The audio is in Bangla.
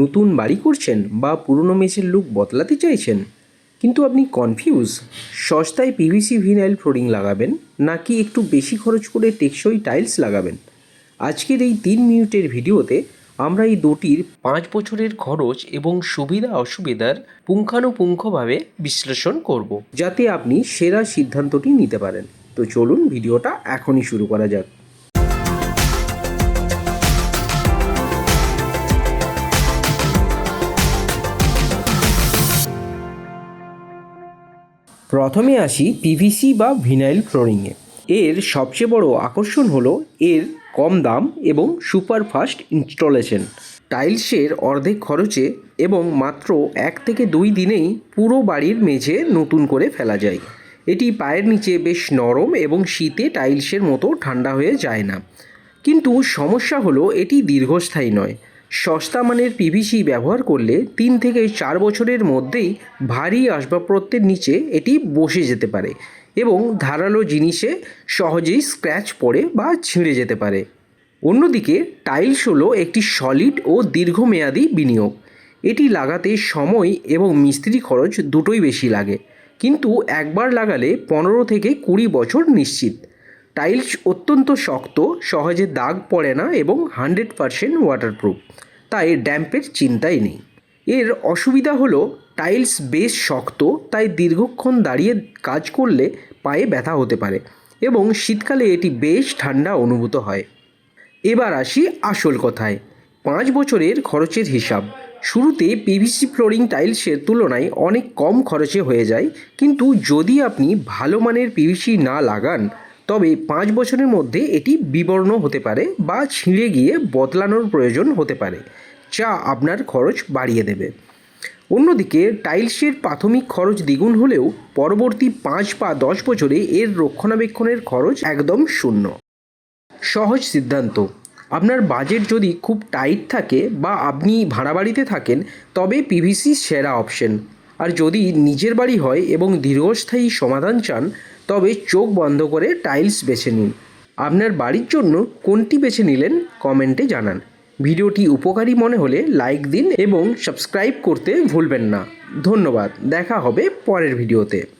নতুন বাড়ি করছেন বা পুরনো মেসের লুক বদলাতে চাইছেন? কিন্তু আপনি কনফিউজ সস্তায় পিভিসি ভিনাইল ফ্লোরিং লাগাবেন নাকি একটু বেশি খরচ করে টেকসই টাইলস লাগাবেন? আজকের এই তিন মিনিটের ভিডিওতে আমরা এই দুটির পাঁচ বছরের খরচ এবং সুবিধা অসুবিধার পুঙ্খানুপুঙ্খভাবে বিশ্লেষণ করব। যাতে আপনি সেরা সিদ্ধান্তটি নিতে পারেন। তো চলুন ভিডিওটা এখনই শুরু করা যাক। প্রথমে আসি পিভিসি বা ভিনাইল ফ্লোরিংয়ে এর সবচেয়ে বড় আকর্ষণ হলো এর কম দাম এবং সুপার ফাস্ট ইনস্টলেশন টাইলসের অর্ধেক খরচে এবং মাত্র এক থেকে দুই দিনেই পুরো বাড়ির মেঝে নতুন করে ফেলা যায়। এটি পায়ের নিচে বেশ নরম এবং শীতে টাইলসের মতো ঠান্ডা হয়ে যায় না। কিন্তু সমস্যা হলো এটি দীর্ঘস্থায়ী নয়। সস্তা মানের পিভিসি ব্যবহার করলে তিন থেকে চার বছরের মধ্যেই ভারী আসবাবপত্রের নিচে এটি বসে যেতে পারে এবং ধারালো জিনিসে সহজেই স্ক্র্যাচ পড়ে বা ছিঁড়ে যেতে পারে। অন্যদিকে টাইলস হলো একটি সলিড ও দীর্ঘমেয়াদী বিনিয়োগ। এটি লাগাতে সময় এবং মিস্ত্রি খরচ দুটোই বেশি লাগে। কিন্তু একবার লাগালে পনেরো থেকে কুড়ি বছর নিশ্চিত। টাইলস অত্যন্ত শক্ত, সহজে দাগ পড়ে না এবং হান্ড্রেড পারসেন্ট ওয়াটারপ্রুফ তাই ড্যাম্পের চিন্তাই নেই। এর অসুবিধা হলো টাইলস বেশ শক্ত, তাই দীর্ঘক্ষণ দাঁড়িয়ে কাজ করলে পায়ে ব্যথা হতে পারে এবং শীতকালে এটি বেশ ঠান্ডা অনুভূত হয়। এবার আসি আসল কথায়। পাঁচ বছরের খরচের হিসাব। শুরুতে পিভিসি ফ্লোরিং টাইলসের তুলনায় অনেক কম খরচে হয়ে যায়, কিন্তু যদি আপনি ভালো মানের পিভিসি না লাগান তবে পাঁচ বছরের মধ্যে এটি বিবর্ণ হতে পারে বা ছিঁড়ে গিয়ে বদলানোর প্রয়োজন হতে পারে, যা আপনার খরচ বাড়িয়ে দেবে। অন্যদিকে, টাইলসের প্রাথমিক খরচ দ্বিগুণ হলেও পরবর্তী পাঁচ বা দশ বছরে এর রক্ষণাবেক্ষণের খরচ একদম শূন্য। সহজ সিদ্ধান্ত। আপনার বাজেট যদি খুব টাইট থাকে বা আপনি ভাড়া বাড়িতে থাকেন, তবে পিভিসি সেরা অপশন। আর যদি নিজের বাড়ি হয় এবং দীর্ঘস্থায়ী সমাধান চান তবে চোখ বন্ধ করে টাইলস বেছে নিন। আপনার বাড়ির জন্য কোনটি বেছে নিলেন কমেন্টে জানান। ভিডিওটি উপকারী মনে হলে লাইক দিন এবং সাবস্ক্রাইব করতে ভুলবেন না। ধন্যবাদ। দেখা হবে পরের ভিডিওতে।